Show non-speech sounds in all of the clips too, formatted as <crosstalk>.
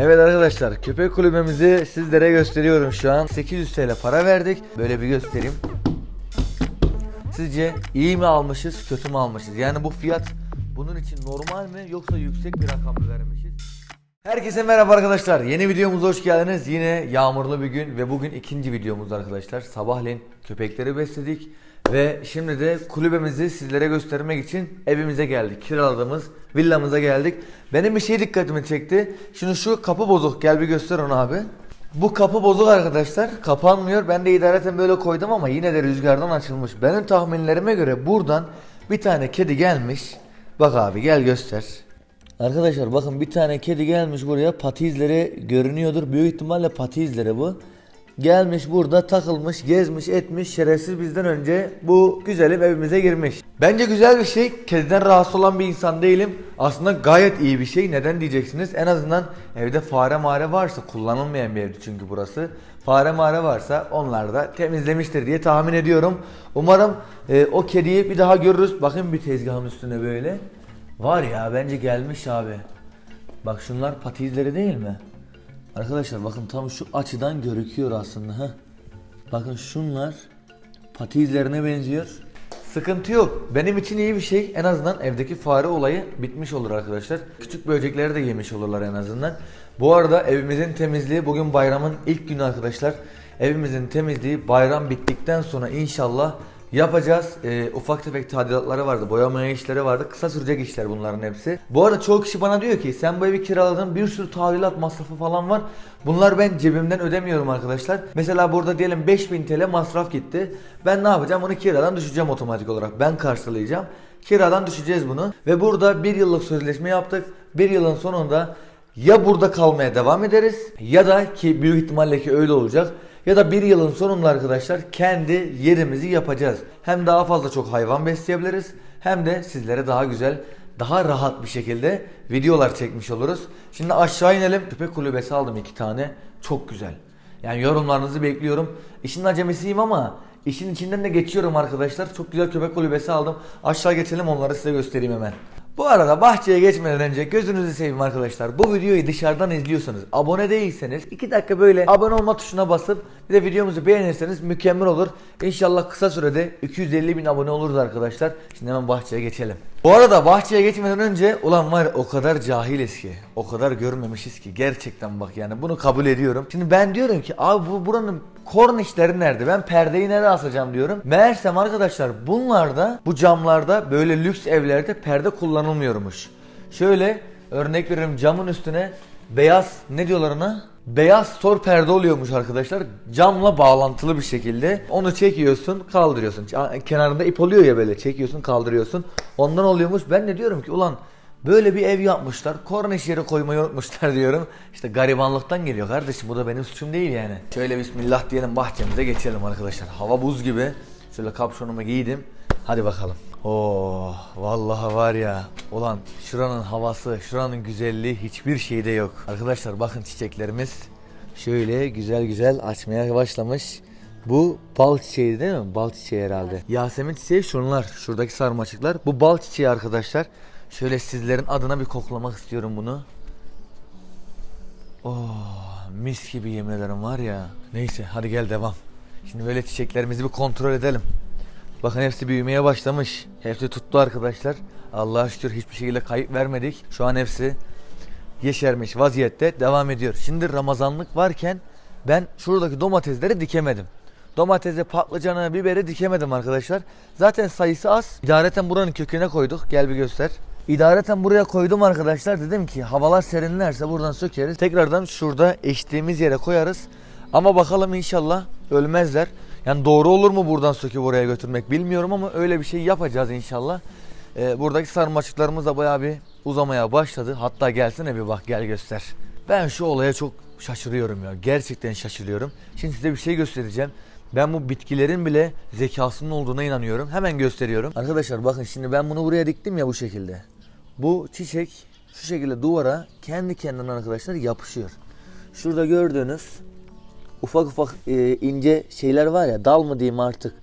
Evet arkadaşlar köpek kulübemizi sizlere gösteriyorum şu an. 800 TL para verdik. Böyle bir göstereyim. Sizce iyi mi almışız, kötü mü almışız? Yani bu fiyat bunun için normal mi yoksa yüksek bir rakam mı vermişiz? Herkese merhaba arkadaşlar. Yeni videomuza hoş geldiniz. Yine yağmurlu bir gün ve bugün ikinci videomuz arkadaşlar. Sabahleyin köpekleri besledik ve şimdi de kulübemizi sizlere göstermek için evimize geldik. Kiraladığımız villamıza geldik. Benim bir şey dikkatimi çekti. Şimdi şu kapı bozuk. Gel bir göster onu abi. Bu kapı bozuk arkadaşlar. Kapanmıyor. Ben de idareten böyle koydum ama yine de rüzgardan açılmış. Benim tahminlerime göre buradan bir tane kedi gelmiş. Bak abi gel göster. Arkadaşlar bakın bir tane kedi gelmiş buraya pati izleri görünüyordur. Büyük ihtimalle pati izleri bu. Gelmiş burada takılmış, gezmiş, etmiş. Şerefsiz bizden önce bu güzelim evimize girmiş. Bence güzel bir şey. Kediden rahatsız olan bir insan değilim. Aslında gayet iyi bir şey. Neden diyeceksiniz? En azından evde fare mare varsa kullanılmayan bir evdi çünkü burası. Fare mare varsa onlar da temizlemiştir diye tahmin ediyorum. Umarım e, o kediyi bir daha görürüz. Bakın bir tezgahın üstüne böyle. Var ya bence gelmiş abi. Bak şunlar pati izleri değil mi? Arkadaşlar bakın tam şu açıdan görüküyor aslında. Heh. Bakın şunlar pati izlerine benziyor. Sıkıntı yok. Benim için iyi bir şey. En azından evdeki fare olayı bitmiş olur arkadaşlar. Küçük böcekleri de yemiş olurlar en azından. Bu arada evimizin temizliği bugün bayramın ilk günü arkadaşlar. Evimizin temizliği bayram bittikten sonra inşallah yapacağız. Ee, ufak tefek tadilatları vardı, boyamaya işleri vardı. Kısa sürecek işler bunların hepsi. Bu arada çoğu kişi bana diyor ki sen bu evi kiraladın bir sürü tadilat masrafı falan var. Bunlar ben cebimden ödemiyorum arkadaşlar. Mesela burada diyelim 5000 TL masraf gitti. Ben ne yapacağım? Onu kiradan düşeceğim otomatik olarak. Ben karşılayacağım. Kiradan düşeceğiz bunu. Ve burada bir yıllık sözleşme yaptık. Bir yılın sonunda ya burada kalmaya devam ederiz ya da ki büyük ihtimalle ki öyle olacak ya da bir yılın sonunda arkadaşlar kendi yerimizi yapacağız. Hem daha fazla çok hayvan besleyebiliriz hem de sizlere daha güzel daha rahat bir şekilde videolar çekmiş oluruz. Şimdi aşağı inelim. Köpek kulübesi aldım iki tane. Çok güzel. Yani yorumlarınızı bekliyorum. İşin acemisiyim ama işin içinden de geçiyorum arkadaşlar. Çok güzel köpek kulübesi aldım. Aşağı geçelim onları size göstereyim hemen. Bu arada bahçeye geçmeden önce gözünüzü seveyim arkadaşlar. Bu videoyu dışarıdan izliyorsanız, abone değilseniz 2 dakika böyle abone olma tuşuna basıp bir de videomuzu beğenirseniz mükemmel olur. İnşallah kısa sürede 250 bin abone oluruz arkadaşlar. Şimdi hemen bahçeye geçelim. Bu arada bahçeye geçmeden önce ulan var o kadar cahiliz ki, o kadar görmemişiz ki gerçekten bak yani bunu kabul ediyorum. Şimdi ben diyorum ki abi bu buranın kornişleri nerede? Ben perdeyi nereye asacağım diyorum. Meğersem arkadaşlar bunlarda bu camlarda böyle lüks evlerde perde kullanılmıyormuş. Şöyle örnek veriyorum camın üstüne beyaz ne diyorlar ona? Beyaz stor perde oluyormuş arkadaşlar. Camla bağlantılı bir şekilde. Onu çekiyorsun, kaldırıyorsun. Kenarında ip oluyor ya böyle çekiyorsun, kaldırıyorsun. Ondan oluyormuş. Ben de diyorum ki ulan Böyle bir ev yapmışlar. Korniş yeri koymayı unutmuşlar <laughs> diyorum. İşte garibanlıktan geliyor kardeşim. Bu da benim suçum değil yani. Şöyle bismillah diyelim bahçemize geçelim arkadaşlar. Hava buz gibi. Şöyle kapşonumu giydim. Hadi bakalım. Oh vallahi var ya. Ulan şuranın havası, şuranın güzelliği hiçbir şeyde yok. Arkadaşlar bakın çiçeklerimiz şöyle güzel güzel açmaya başlamış. Bu bal çiçeği değil mi? Bal çiçeği herhalde. Yasemin çiçeği şunlar. Şuradaki sarmaşıklar. Bu bal çiçeği arkadaşlar. Şöyle sizlerin adına bir koklamak istiyorum bunu. Oh mis gibi yemin ederim var ya. Neyse hadi gel devam. Şimdi böyle çiçeklerimizi bir kontrol edelim. Bakın hepsi büyümeye başlamış. Hepsi tuttu arkadaşlar. Allah'a şükür hiçbir şekilde kayıp vermedik. Şu an hepsi yeşermiş vaziyette devam ediyor. Şimdi Ramazanlık varken ben şuradaki domatesleri dikemedim. Domatesi, patlıcanı, biberi dikemedim arkadaşlar. Zaten sayısı az. İdareten buranın köküne koyduk. Gel bir göster. İdareten buraya koydum arkadaşlar. Dedim ki havalar serinlerse buradan sökeriz. Tekrardan şurada eştiğimiz yere koyarız. Ama bakalım inşallah ölmezler. Yani doğru olur mu buradan söküp oraya götürmek bilmiyorum ama öyle bir şey yapacağız inşallah. Ee, buradaki sarmaşıklarımız da bayağı bir uzamaya başladı. Hatta gelsene bir bak gel göster. Ben şu olaya çok şaşırıyorum ya. Gerçekten şaşırıyorum. Şimdi size bir şey göstereceğim. Ben bu bitkilerin bile zekasının olduğuna inanıyorum. Hemen gösteriyorum. Arkadaşlar bakın şimdi ben bunu buraya diktim ya bu şekilde. Bu çiçek şu şekilde duvara kendi kendine arkadaşlar yapışıyor. Şurada gördüğünüz ufak ufak e, ince şeyler var ya dal mı diyeyim artık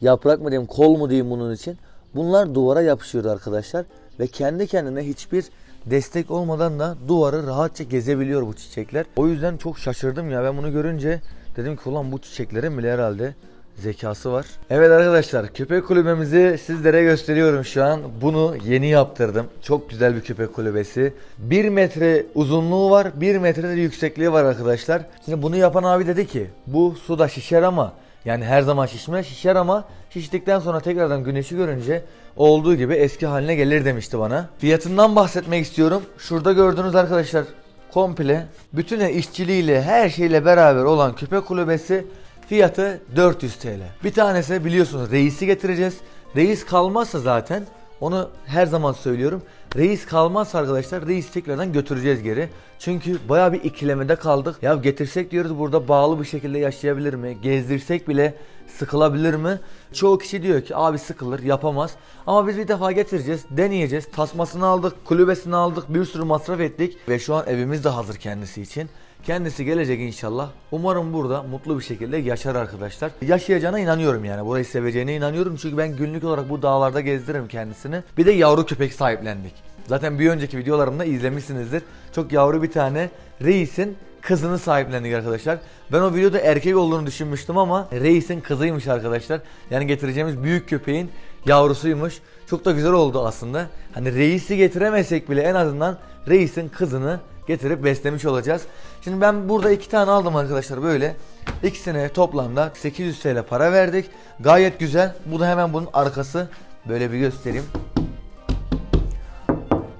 yaprak mı diyeyim kol mu diyeyim bunun için. Bunlar duvara yapışıyor arkadaşlar ve kendi kendine hiçbir destek olmadan da duvarı rahatça gezebiliyor bu çiçekler. O yüzden çok şaşırdım ya ben bunu görünce dedim ki ulan bu çiçeklerin bile herhalde zekası var. Evet arkadaşlar köpek kulübemizi sizlere gösteriyorum şu an. Bunu yeni yaptırdım. Çok güzel bir köpek kulübesi. 1 metre uzunluğu var, 1 metre de yüksekliği var arkadaşlar. Şimdi bunu yapan abi dedi ki bu suda şişer ama yani her zaman şişmez şişer ama şiştikten sonra tekrardan güneşi görünce olduğu gibi eski haline gelir demişti bana. Fiyatından bahsetmek istiyorum. Şurada gördüğünüz arkadaşlar komple bütün işçiliğiyle her şeyle beraber olan köpek kulübesi Fiyatı 400 TL. Bir tanesi biliyorsunuz reisi getireceğiz. Reis kalmazsa zaten onu her zaman söylüyorum. Reis kalmazsa arkadaşlar reis tekrardan götüreceğiz geri. Çünkü baya bir ikilemede kaldık. Ya getirsek diyoruz burada bağlı bir şekilde yaşayabilir mi? Gezdirsek bile sıkılabilir mi? Çoğu kişi diyor ki abi sıkılır yapamaz. Ama biz bir defa getireceğiz, deneyeceğiz. Tasmasını aldık, kulübesini aldık, bir sürü masraf ettik. Ve şu an evimiz de hazır kendisi için. Kendisi gelecek inşallah. Umarım burada mutlu bir şekilde yaşar arkadaşlar. Yaşayacağına inanıyorum yani. Burayı seveceğine inanıyorum. Çünkü ben günlük olarak bu dağlarda gezdiririm kendisini. Bir de yavru köpek sahiplendik. Zaten bir önceki videolarımda izlemişsinizdir. Çok yavru bir tane reisin kızını sahiplendik arkadaşlar. Ben o videoda erkek olduğunu düşünmüştüm ama reisin kızıymış arkadaşlar. Yani getireceğimiz büyük köpeğin yavrusuymuş. Çok da güzel oldu aslında. Hani reisi getiremesek bile en azından reisin kızını getirip beslemiş olacağız. Şimdi ben burada iki tane aldım arkadaşlar böyle. İkisine toplamda 800 TL para verdik. Gayet güzel. Bu da hemen bunun arkası. Böyle bir göstereyim.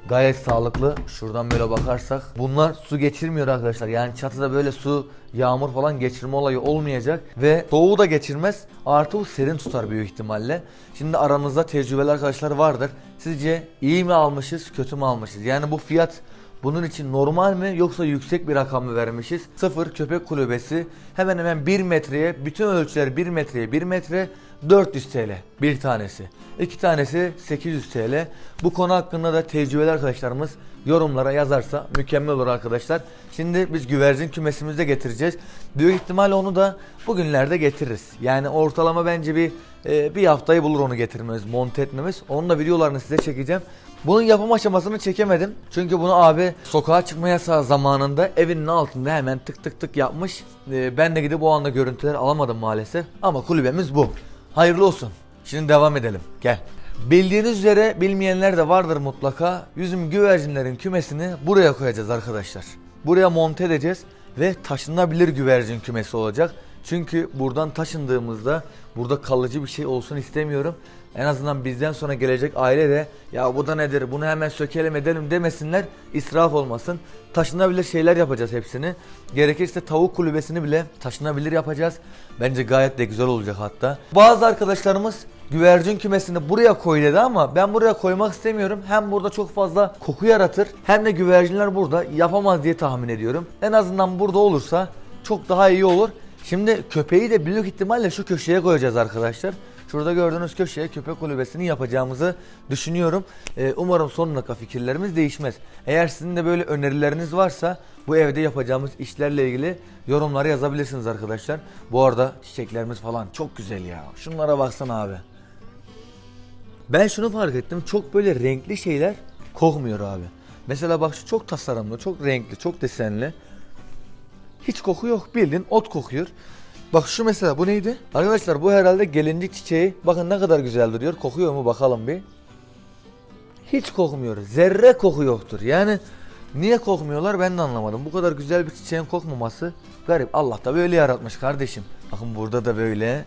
Gayet sağlıklı. Şuradan böyle bakarsak. Bunlar su geçirmiyor arkadaşlar. Yani çatıda böyle su, yağmur falan geçirme olayı olmayacak. Ve soğuğu da geçirmez. Artı bu serin tutar büyük ihtimalle. Şimdi aramızda tecrübeli arkadaşlar vardır. Sizce iyi mi almışız, kötü mü almışız? Yani bu fiyat bunun için normal mi yoksa yüksek bir rakam mı vermişiz? Sıfır köpek kulübesi hemen hemen 1 metreye bütün ölçüler 1 metreye 1 metre 400 TL bir tanesi. İki tanesi 800 TL. Bu konu hakkında da tecrübeli arkadaşlarımız yorumlara yazarsa mükemmel olur arkadaşlar. Şimdi biz güvercin kümesimizde getireceğiz. Büyük ihtimal onu da bugünlerde getiririz. Yani ortalama bence bir e, bir haftayı bulur onu getirmemiz, monte etmemiz. Onun da videolarını size çekeceğim. Bunun yapım aşamasını çekemedim. Çünkü bunu abi sokağa çıkma yasağı zamanında evinin altında hemen tık tık tık yapmış. Ee, ben de gidip o anda görüntüler alamadım maalesef. Ama kulübemiz bu. Hayırlı olsun. Şimdi devam edelim. Gel. Bildiğiniz üzere bilmeyenler de vardır mutlaka. Yüzüm güvercinlerin kümesini buraya koyacağız arkadaşlar. Buraya monte edeceğiz ve taşınabilir güvercin kümesi olacak. Çünkü buradan taşındığımızda burada kalıcı bir şey olsun istemiyorum. En azından bizden sonra gelecek aile de ya bu da nedir bunu hemen sökelim edelim demesinler israf olmasın. Taşınabilir şeyler yapacağız hepsini. Gerekirse tavuk kulübesini bile taşınabilir yapacağız. Bence gayet de güzel olacak hatta. Bazı arkadaşlarımız güvercin kümesini buraya koy dedi ama ben buraya koymak istemiyorum. Hem burada çok fazla koku yaratır hem de güvercinler burada yapamaz diye tahmin ediyorum. En azından burada olursa çok daha iyi olur. Şimdi köpeği de büyük ihtimalle şu köşeye koyacağız arkadaşlar. Şurada gördüğünüz köşeye köpek kulübesini yapacağımızı düşünüyorum. Ee, umarım sonuna kadar fikirlerimiz değişmez. Eğer sizin de böyle önerileriniz varsa bu evde yapacağımız işlerle ilgili yorumlara yazabilirsiniz arkadaşlar. Bu arada çiçeklerimiz falan çok güzel ya. Şunlara baksana abi. Ben şunu fark ettim. Çok böyle renkli şeyler kokmuyor abi. Mesela bak şu çok tasarımlı, çok renkli, çok desenli. Hiç koku yok. Bildiğin ot kokuyor. Bak şu mesela bu neydi? Arkadaşlar bu herhalde gelincik çiçeği. Bakın ne kadar güzel duruyor. Kokuyor mu bakalım bir. Hiç kokmuyor. Zerre koku yoktur. Yani niye kokmuyorlar ben de anlamadım. Bu kadar güzel bir çiçeğin kokmaması garip. Allah da böyle yaratmış kardeşim. Bakın burada da böyle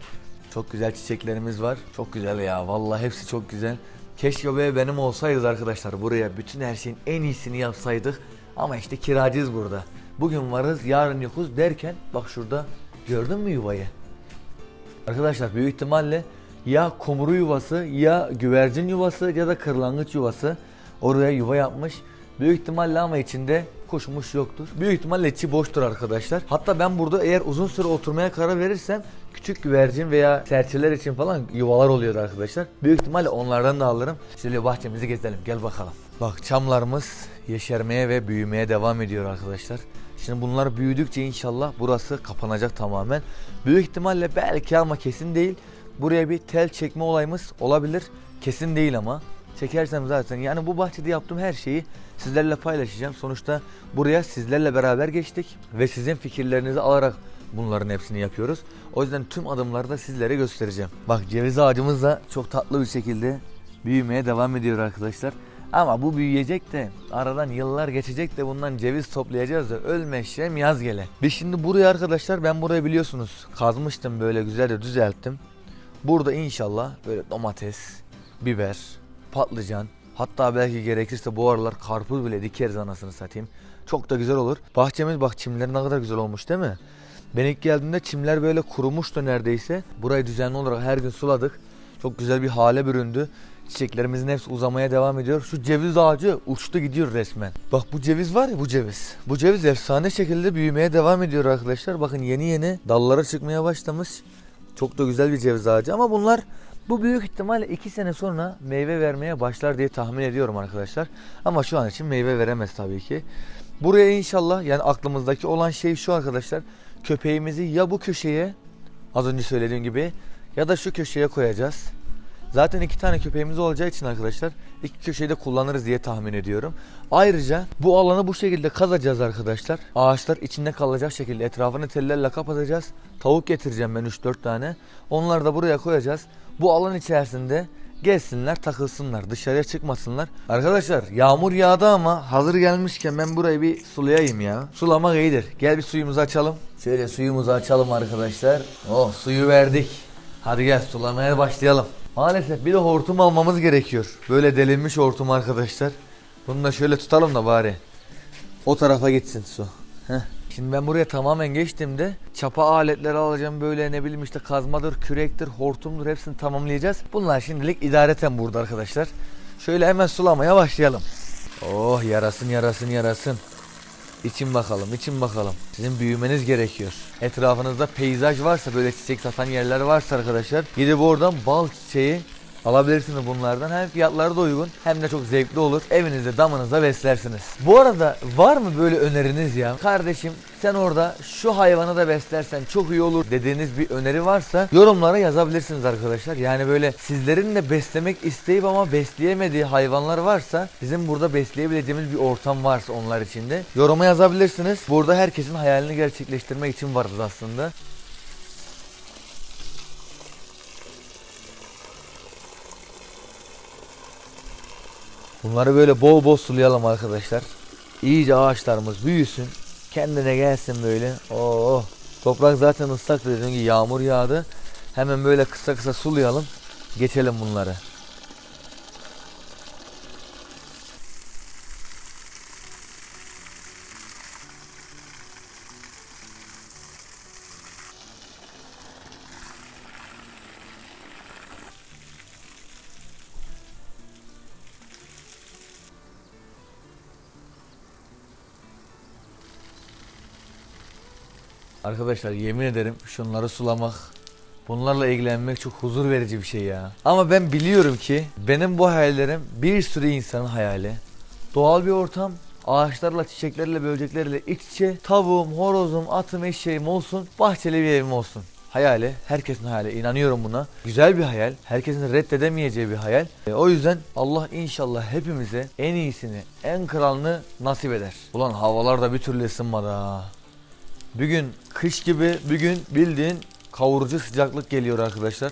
çok güzel çiçeklerimiz var. Çok güzel ya. Vallahi hepsi çok güzel. Keşke be benim olsaydı arkadaşlar buraya bütün her şeyin en iyisini yapsaydık. Ama işte kiracıyız burada. Bugün varız yarın yokuz derken bak şurada gördün mü yuvayı? Arkadaşlar büyük ihtimalle ya komuru yuvası ya güvercin yuvası ya da kırlangıç yuvası oraya yuva yapmış. Büyük ihtimalle ama içinde kuşmuş yoktur. Büyük ihtimalle içi boştur arkadaşlar. Hatta ben burada eğer uzun süre oturmaya karar verirsem küçük güvercin veya serçeler için falan yuvalar oluyor arkadaşlar. Büyük ihtimalle onlardan da alırım. Şöyle bahçemizi gezelim gel bakalım. Bak çamlarımız yeşermeye ve büyümeye devam ediyor arkadaşlar. Şimdi bunlar büyüdükçe inşallah burası kapanacak tamamen. Büyük ihtimalle belki ama kesin değil. Buraya bir tel çekme olayımız olabilir. Kesin değil ama. Çekersem zaten yani bu bahçede yaptığım her şeyi sizlerle paylaşacağım. Sonuçta buraya sizlerle beraber geçtik ve sizin fikirlerinizi alarak bunların hepsini yapıyoruz. O yüzden tüm adımları da sizlere göstereceğim. Bak ceviz ağacımız da çok tatlı bir şekilde büyümeye devam ediyor arkadaşlar. Ama bu büyüyecek de aradan yıllar geçecek de bundan ceviz toplayacağız da ölme yaz gele. Biz şimdi buraya arkadaşlar ben burayı biliyorsunuz kazmıştım böyle güzel de düzelttim. Burada inşallah böyle domates, biber, patlıcan hatta belki gerekirse bu aralar karpuz bile dikeriz anasını satayım. Çok da güzel olur. Bahçemiz bak çimler ne kadar güzel olmuş değil mi? Ben ilk geldiğimde çimler böyle kurumuştu neredeyse. Burayı düzenli olarak her gün suladık. Çok güzel bir hale büründü. Çiçeklerimizin hepsi uzamaya devam ediyor. Şu ceviz ağacı uçtu gidiyor resmen. Bak bu ceviz var ya bu ceviz. Bu ceviz efsane şekilde büyümeye devam ediyor arkadaşlar. Bakın yeni yeni dallara çıkmaya başlamış. Çok da güzel bir ceviz ağacı ama bunlar bu büyük ihtimalle 2 sene sonra meyve vermeye başlar diye tahmin ediyorum arkadaşlar. Ama şu an için meyve veremez tabii ki. Buraya inşallah yani aklımızdaki olan şey şu arkadaşlar. Köpeğimizi ya bu köşeye az önce söylediğim gibi ya da şu köşeye koyacağız. Zaten iki tane köpeğimiz olacağı için arkadaşlar iki köşeyi de kullanırız diye tahmin ediyorum. Ayrıca bu alanı bu şekilde kazacağız arkadaşlar. Ağaçlar içinde kalacak şekilde etrafını tellerle kapatacağız. Tavuk getireceğim ben 3-4 tane. Onları da buraya koyacağız. Bu alan içerisinde gelsinler takılsınlar dışarıya çıkmasınlar. Arkadaşlar yağmur yağdı ama hazır gelmişken ben burayı bir sulayayım ya. Sulamak iyidir. Gel bir suyumuzu açalım. Şöyle suyumuzu açalım arkadaşlar. Oh suyu verdik. Hadi gel sulamaya başlayalım. Maalesef bir de hortum almamız gerekiyor. Böyle delinmiş hortum arkadaşlar. Bunu da şöyle tutalım da bari. O tarafa gitsin su. Heh. Şimdi ben buraya tamamen geçtiğimde çapa aletleri alacağım böyle ne bileyim işte kazmadır, kürektir, hortumdur hepsini tamamlayacağız. Bunlar şimdilik idareten burada arkadaşlar. Şöyle hemen sulamaya başlayalım. Oh yarasın yarasın yarasın. İçin bakalım, için bakalım. Sizin büyümeniz gerekiyor. Etrafınızda peyzaj varsa, böyle çiçek satan yerler varsa arkadaşlar, gidip oradan bal çiçeği alabilirsiniz bunlardan. Hem fiyatları da uygun hem de çok zevkli olur. Evinizde, damınızda beslersiniz. Bu arada var mı böyle öneriniz ya? Kardeşim sen orada şu hayvanı da beslersen çok iyi olur dediğiniz bir öneri varsa yorumlara yazabilirsiniz arkadaşlar. Yani böyle sizlerin de beslemek isteyip ama besleyemediği hayvanlar varsa bizim burada besleyebileceğimiz bir ortam varsa onlar için de yoruma yazabilirsiniz. Burada herkesin hayalini gerçekleştirmek için varız aslında. Bunları böyle bol bol sulayalım arkadaşlar. İyice ağaçlarımız büyüsün. Kendine gelsin böyle. Oo. Toprak zaten ıslak dediğim gibi yağmur yağdı. Hemen böyle kısa kısa sulayalım. Geçelim bunları. Arkadaşlar yemin ederim şunları sulamak, bunlarla ilgilenmek çok huzur verici bir şey ya. Ama ben biliyorum ki benim bu hayallerim bir sürü insanın hayali. Doğal bir ortam, ağaçlarla, çiçeklerle, böceklerle iç içe, tavuğum, horozum, atım, eşeğim olsun, bahçeli bir evim olsun. Hayali, herkesin hayali. İnanıyorum buna. Güzel bir hayal. Herkesin reddedemeyeceği bir hayal. E, o yüzden Allah inşallah hepimize en iyisini, en kralını nasip eder. Ulan havalar da bir türlü ısınmadı ha. Bir gün kış gibi bir gün bildiğin kavurucu sıcaklık geliyor arkadaşlar.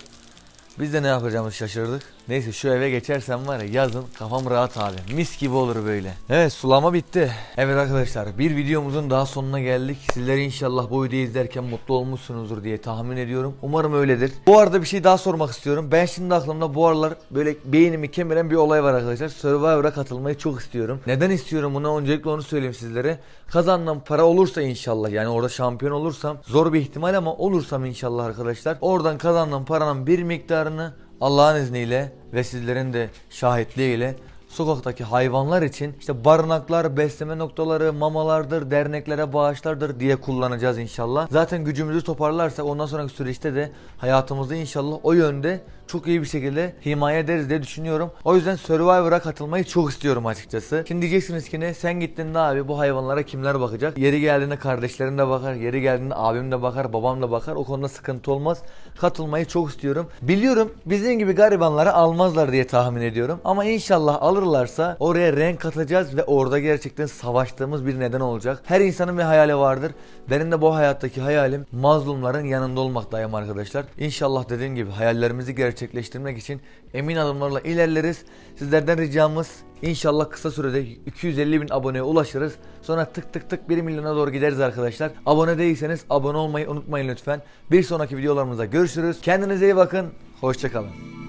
Biz de ne yapacağımızı şaşırdık. Neyse şu eve geçersem var ya yazın kafam rahat abi. Mis gibi olur böyle. Evet sulama bitti. Evet arkadaşlar bir videomuzun daha sonuna geldik. Sizler inşallah bu videoyu izlerken mutlu olmuşsunuzdur diye tahmin ediyorum. Umarım öyledir. Bu arada bir şey daha sormak istiyorum. Ben şimdi aklımda bu aralar böyle beynimi kemiren bir olay var arkadaşlar. Survivor'a katılmayı çok istiyorum. Neden istiyorum bunu? Öncelikle onu söyleyeyim sizlere. Kazandığım para olursa inşallah yani orada şampiyon olursam zor bir ihtimal ama olursam inşallah arkadaşlar. Oradan kazandığım paranın bir miktarını Allah'ın izniyle ve sizlerin de şahitliğiyle sokaktaki hayvanlar için işte barınaklar, besleme noktaları, mamalardır, derneklere bağışlardır diye kullanacağız inşallah. Zaten gücümüzü toparlarsak ondan sonraki süreçte de hayatımızda inşallah o yönde çok iyi bir şekilde himaye ederiz diye düşünüyorum. O yüzden Survivor'a katılmayı çok istiyorum açıkçası. Şimdi diyeceksiniz ki ne sen gittin de abi bu hayvanlara kimler bakacak? Yeri geldiğinde kardeşlerim de bakar, yeri geldiğinde abim de bakar, babam da bakar. O konuda sıkıntı olmaz. Katılmayı çok istiyorum. Biliyorum bizim gibi garibanları almazlar diye tahmin ediyorum. Ama inşallah alır alırlarsa oraya renk katacağız ve orada gerçekten savaştığımız bir neden olacak. Her insanın bir hayali vardır. Benim de bu hayattaki hayalim mazlumların yanında olmaktayım arkadaşlar. İnşallah dediğim gibi hayallerimizi gerçekleştirmek için emin adımlarla ilerleriz. Sizlerden ricamız İnşallah kısa sürede 250 bin aboneye ulaşırız. Sonra tık tık tık 1 milyona doğru gideriz arkadaşlar. Abone değilseniz abone olmayı unutmayın lütfen. Bir sonraki videolarımızda görüşürüz. Kendinize iyi bakın. Hoşçakalın.